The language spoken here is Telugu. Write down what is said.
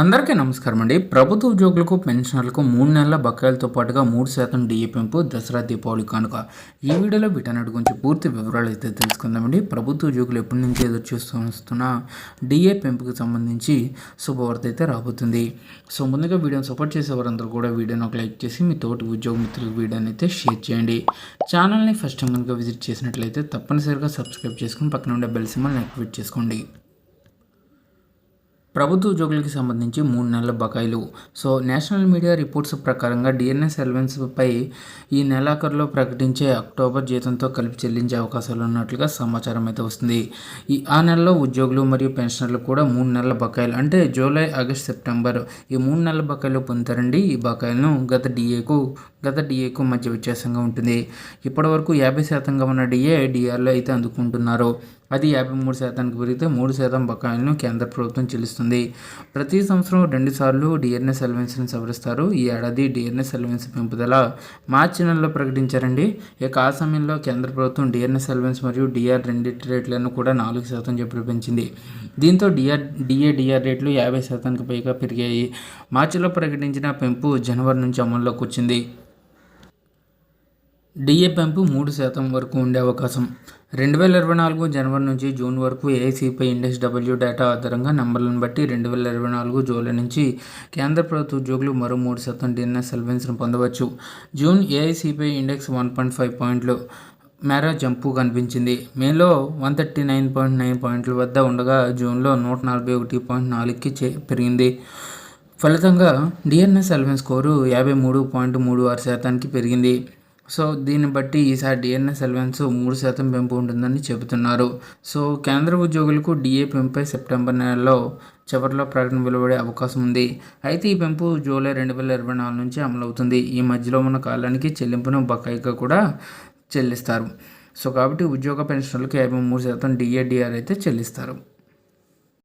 అందరికీ నమస్కారం అండి. ప్రభుత్వ ఉద్యోగులకు పెన్షనర్లకు మూడు నెలల బకాయిలతో పాటుగా మూడు శాతం డిఏ పెంపు దసరా దీపావళి కానుక. ఈ వీడియోలో వీటన్నిటి గురించి పూర్తి వివరాలు అయితే తెలుసుకుందామండి. ప్రభుత్వ ఉద్యోగులు ఎప్పటి నుంచి ఎదురు చూస్తూ వస్తున్న డిఏ పెంపుకు సంబంధించి శుభవార్త అయితే రాబోతుంది. సో ముందుగా వీడియోని సపోర్ట్ చేసే వారందరూ కూడా వీడియోని ఒక లైక్ చేసి మీ తోటి ఉద్యోగ మిత్రులకు వీడియోని అయితే షేర్ చేయండి. ఛానల్ని ఫస్ట్ టైం కనుక విజిట్ చేసినట్లయితే తప్పనిసరిగా సబ్స్క్రైబ్ చేసుకుని పక్కన ఉండే బెల్ సింబల్ని యాక్టివేట్ చేసుకోండి. ప్రభుత్వ ఉద్యోగులకి సంబంధించి మూడు నెలల బకాయిలు. సో నేషనల్ మీడియా రిపోర్ట్స్ ప్రకారంగా డిఎన్ఎస్ ఎలవెన్స్పై ఈ నెలాఖరులో ప్రకటించే అక్టోబర్ జీతంతో కలిపి చెల్లించే అవకాశాలు ఉన్నట్లుగా సమాచారం అయితే వస్తుంది. ఈ ఆ నెలలో ఉద్యోగులు మరియు పెన్షనర్లు కూడా మూడు నెలల బకాయిలు అంటే జూలై ఆగస్ట్ సెప్టెంబర్ ఈ మూడు నెలల బకాయిలు పొందుతారండి. ఈ బకాయిలను గత డిఏకు గత డిఏకు మధ్య వ్యత్యాసంగా ఉంటుంది. ఇప్పటివరకు యాభై శాతంగా ఉన్న డిఏ డిఆర్లో అయితే అందుకుంటున్నారు. అది యాభై మూడు శాతానికి పెరిగితే మూడు శాతం బకాయిలను కేంద్ర ప్రభుత్వం చెల్లిస్తుంది. ప్రతి సంవత్సరం రెండుసార్లు డిఎన్ఎస్ అలవెన్స్ని సవరిస్తారు. ఈ ఏడాది డిఎన్ఎస్ అలవెన్స్ పెంపుదల మార్చి నెలలో ప్రకటించారండి. ఇక ఆ సమయంలో కేంద్ర ప్రభుత్వం డిఎన్ఎస్ అలవెన్స్ మరియు డిఆర్ రెండింటి రేట్లను కూడా నాలుగు శాతం చెప్పి పెంచింది. దీంతో డిఆర్ డిఏ డిఆర్ రేట్లు యాభై శాతానికి పైగా పెరిగాయి. మార్చిలో ప్రకటించిన పెంపు జనవరి నుంచి అమల్లోకి వచ్చింది. డిఏ పెంపు మూడు శాతం వరకు ఉండే అవకాశం. రెండు వేల ఇరవై నాలుగు జనవరి నుంచి జూన్ వరకు ఏఐసిపై ఇండెక్స్ డబ్ల్యూ డేటా ఆధారంగా నెంబర్లను బట్టి రెండు వేల ఇరవై నాలుగు జూలై నుంచి కేంద్ర ప్రభుత్వ ఉద్యోగులు మరో మూడు శాతం డిఎన్ఎస్ సర్వెన్స్ను పొందవచ్చు. జూన్ ఏఐసిపై ఇండెక్స్ వన్ పాయింట్ ఫైవ్ పాయింట్లు మేర జంపు కనిపించింది. మేలో one thirty nine point nine పాయింట్ల వద్ద ఉండగా జూన్లో నూట నలభై ఒకటి పాయింట్ నాలుగుకి చే పెరిగింది. ఫలితంగా డిఎన్ఎస్ అలవెన్స్ స్కోరు యాభై మూడు పాయింట్ మూడు ఆరు శాతానికి పెరిగింది. సో దీన్ని బట్టి ఈసారి డిఎన్ఎస్ అలవెన్స్ మూడు శాతం పెంపు ఉంటుందని చెబుతున్నారు. సో కేంద్ర ఉద్యోగులకు డిఏ పెంపై సెప్టెంబర్ నెలలో చివరిలో ప్రకటన వెలువడే అవకాశం ఉంది. అయితే ఈ పెంపు జూలై రెండు వేల ఇరవై నాలుగు నుంచి అమలవుతుంది. ఈ మధ్యలో ఉన్న కాలానికి చెల్లింపును బకాయిగా కూడా చెల్లిస్తారు. సో కాబట్టి ఉద్యోగ పెన్షన్లకు యాభై మూడు శాతం డిఏడిఆర్ అయితే చెల్లిస్తారు.